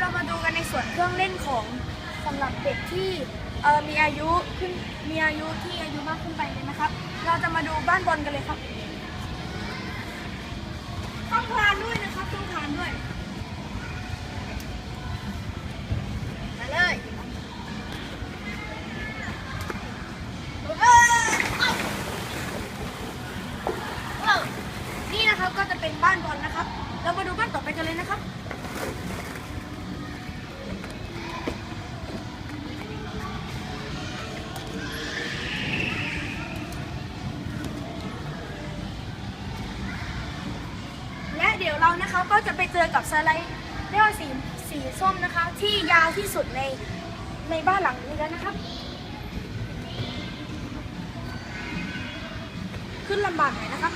เรามาดูกันในส่วนเครื่องเล่นของสำหรับเด็กที่เอ่อมีอายุขึ้นมีอายุที่อายุมากขึ้นไปเลยนะครับ เราจะมาดูบ้านบอลกันเลยครับต้องคลานด้วยนะครับต้องคลานด้วยมาเลยนี่นะครับก็จะเป็นบ้านบอลนะครับ เรามาดูบ้านต่อไปกันเลยนะครับ เรานะคะก็จะไปเจอกับสไลเดอร์สีสีส้มนะคะ ที่ยาวที่สุดในในบ้านหลังนี้แล้วนะครับ ขึ้นลำบากหน่อยนะครับ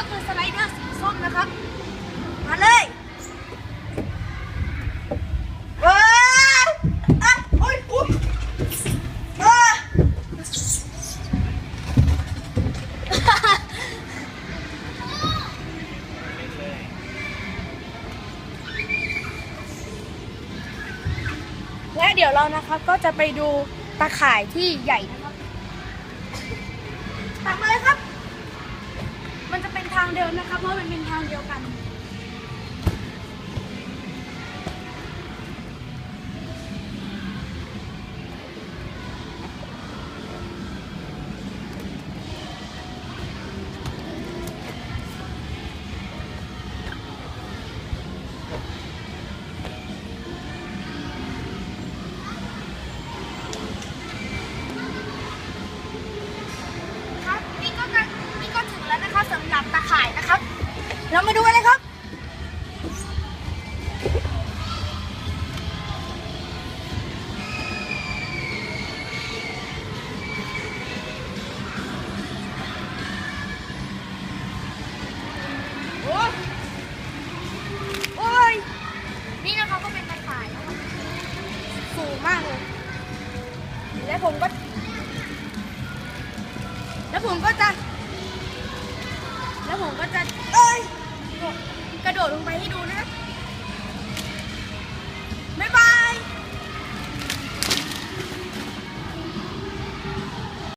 ก็คือสไลเดอร์สีส้มนะครับ มาเลยว้าวอะโอ๊ยอุ๊ยอะและเดี๋ยวเรานะครับก็จะไปดูตาข่ายที่ใหญ่นะครับตักมาเลยครับมัน จะเป็นทางเดินนะคะเพราะมันเป็นทางเดียวกัน เรามาดูกันเลยครับ โอ้ยโอ้ย นี่นะคะก็เป็นตาข่ายนะคะสูงมากเลย และผมก็ แล้วผมก็จะ แล้วผมก็จะเอ้ยกระโดดลงไปให้ดูนะ